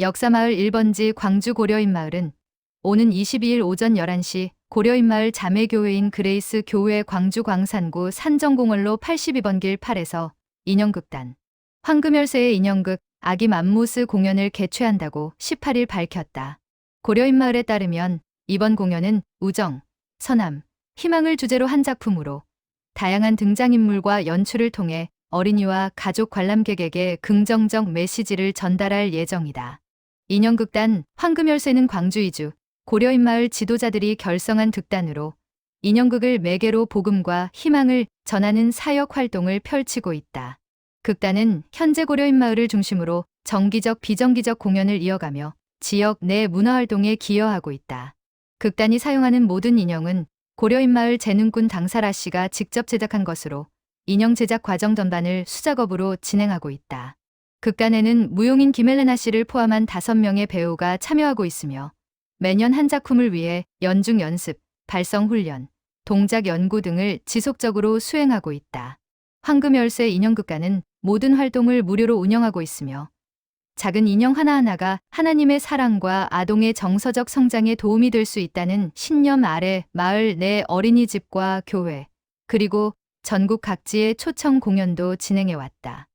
역사마을 1번지 광주 고려인 마을은 오는 22일 오전 11시 고려인 마을 자매교회인 그레이스 교회 광주 광산구 산정공원로 82번 길 8에서 인형극단 황금열쇠의 인형극 아기 맘모스 공연을 개최한다고 18일 밝혔다. 고려인 마을에 따르면 이번 공연은 우정, 선함, 희망을 주제로 한 작품으로 다양한 등장인물과 연출을 통해 어린이와 가족 관람객에게 긍정적 메시지를 전달할 예정이다. 인형극단 황금열쇠는 광주 이주 고려인 마을 지도자들이 결성한 극단으로 인형극을 매개로 복음과 희망을 전하는 사역 활동을 펼치고 있다. 극단은 현재 고려인 마을을 중심으로 정기적 비정기적 공연을 이어가며 지역 내 문화활동에 기여하고 있다. 극단이 사용하는 모든 인형은 고려인 마을 재능꾼 당사라 씨가 직접 제작한 것으로 인형 제작 과정 전반을 수작업으로 진행하고 있다. 극단에는 무용인 김헬레나 씨를 포함한 5명의 배우가 참여하고 있으며 매년 한 작품을 위해 연중 연습, 발성 훈련, 동작 연구 등을 지속적으로 수행하고 있다. 황금열쇠 인형극단은 모든 활동을 무료로 운영하고 있으며 작은 인형 하나하나가 하나님의 사랑과 아동의 정서적 성장에 도움이 될 수 있다는 신념 아래 마을 내 어린이집과 교회, 그리고 전국 각지의 초청 공연도 진행해 왔다.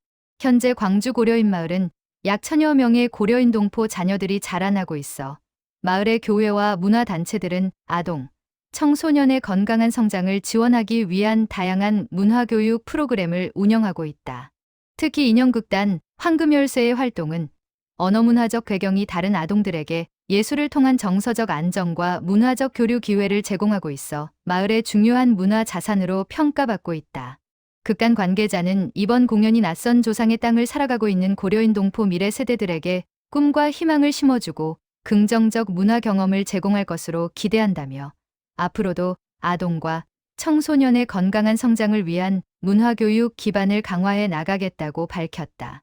현재 광주 고려인 마을은 약 천여 명의 고려인 동포 자녀들이 자라나고 있어 마을의 교회와 문화단체들은 아동, 청소년의 건강한 성장을 지원하기 위한 다양한 문화교육 프로그램을 운영하고 있다. 특히 인형극단 황금열쇠의 활동은 언어문화적 배경이 다른 아동들에게 예술을 통한 정서적 안정과 문화적 교류 기회를 제공하고 있어 마을의 중요한 문화 자산으로 평가받고 있다. 극단 관계자는 이번 공연이 낯선 조상의 땅을 살아가고 있는 고려인 동포 미래 세대들에게 꿈과 희망을 심어주고 긍정적 문화 경험을 제공할 것으로 기대한다며 앞으로도 아동과 청소년의 건강한 성장을 위한 문화교육 기반을 강화해 나가겠다고 밝혔다.